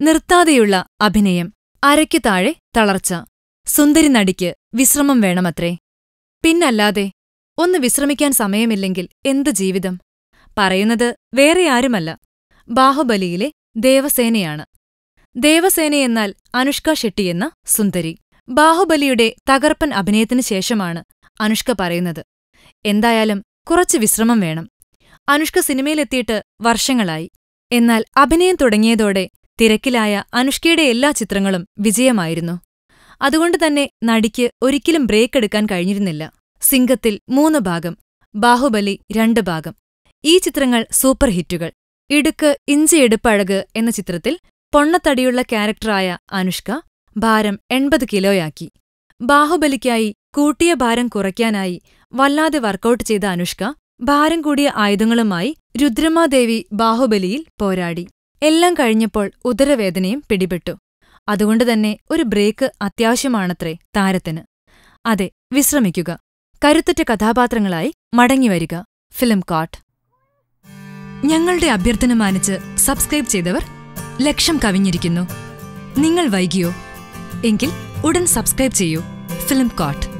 നിർത്താതെയുള്ള അഭിനയം. അരയ്ക്കു താഴെ തളർച്ച. സുന്ദരി നടിക്ക് വിശ്രമം വേണമത്രേ. പിന്നല്ലാതെ ഒന്ന് വിശ്രമിക്കാൻ സമയമില്ലെങ്കിൽ എന്ത് ജീവിതം? പറയുന്നത് വേറെ ആരുമല്ല. ബാഹുബലിയിലെ ദേവസേനയാണ്. ദേവസേനയെന്നാൽ അനുഷ്ക ഷെട്ടിയെന്ന സുന്ദരി. ബാഹുബലിയുടെ തകർപ്പൻ അഭിനയത്തിനു ശേഷമാണ് അനുഷ്ക പറയുന്നത്. എന്തായാലും കുറച്ച് വിശ്രമം വേണം. അനുഷ്ക സിനിമയിലെത്തിയിട്ട് വർഷങ്ങളായി. എന്നാൽ അഭിനയം തുടങ്ങിയതോടെ തിരക്കിലായ അനുഷ്കയുടെ എല്ലാ ചിത്രങ്ങളും വിജയമായിരുന്നു. അതുകൊണ്ട് തന്നെ നടിക്ക് ഒരിക്കലും ബ്രേക്ക് എടുക്കാൻ കഴിഞ്ഞിരുന്നില്ല. സിംഗത്തിൽ മൂന്ന് ഭാഗം ബാഹുബലി രണ്ട് ഭാഗം. ഈ ചിത്രങ്ങൾ സൂപ്പർ ഹിറ്റുകൾ. ഇടുക്ക് ഇഞ്ചിയെടുപ്പഴക് എന്ന ചിത്രത്തിൽ പൊണ്ണത്തടിയുള്ള ക്യാരക്ടറായ അനുഷ്ക ഭാരം എൺപത് കിലോയാക്കി. ബാഹുബലിക്കായി കൂട്ടിയ ഭാരം കുറയ്ക്കാനായി വല്ലാതെ വർക്കൗട്ട് ചെയ്ത അനുഷ്ക ഭാരം കൂടിയ ആയുധങ്ങളുമായി രുദ്രമാദേവി ബാഹുബലിയിൽ പോരാടി. എല്ലാം കഴിഞ്ഞപ്പോൾ ഉദരവേദനയും പിടിപെട്ടു. അതുകൊണ്ടുതന്നെ ഒരു ബ്രേക്ക് അത്യാവശ്യമാണത്രേ താരത്തിന്. അതെ വിശ്രമിക്കുക. കരുത്തുറ്റ കഥാപാത്രങ്ങളായി മടങ്ങിവരിക. ഫിലിം കാട്ട് ഞങ്ങളുടെ അഭ്യർത്ഥന മാനിച്ച് സബ്സ്ക്രൈബ് ചെയ്തവർ ലക്ഷം കവിഞ്ഞിരിക്കുന്നു. നിങ്ങൾ വൈകിയോ? എങ്കിൽ ഉടൻ സബ്സ്ക്രൈബ് ചെയ്യൂ. Film coat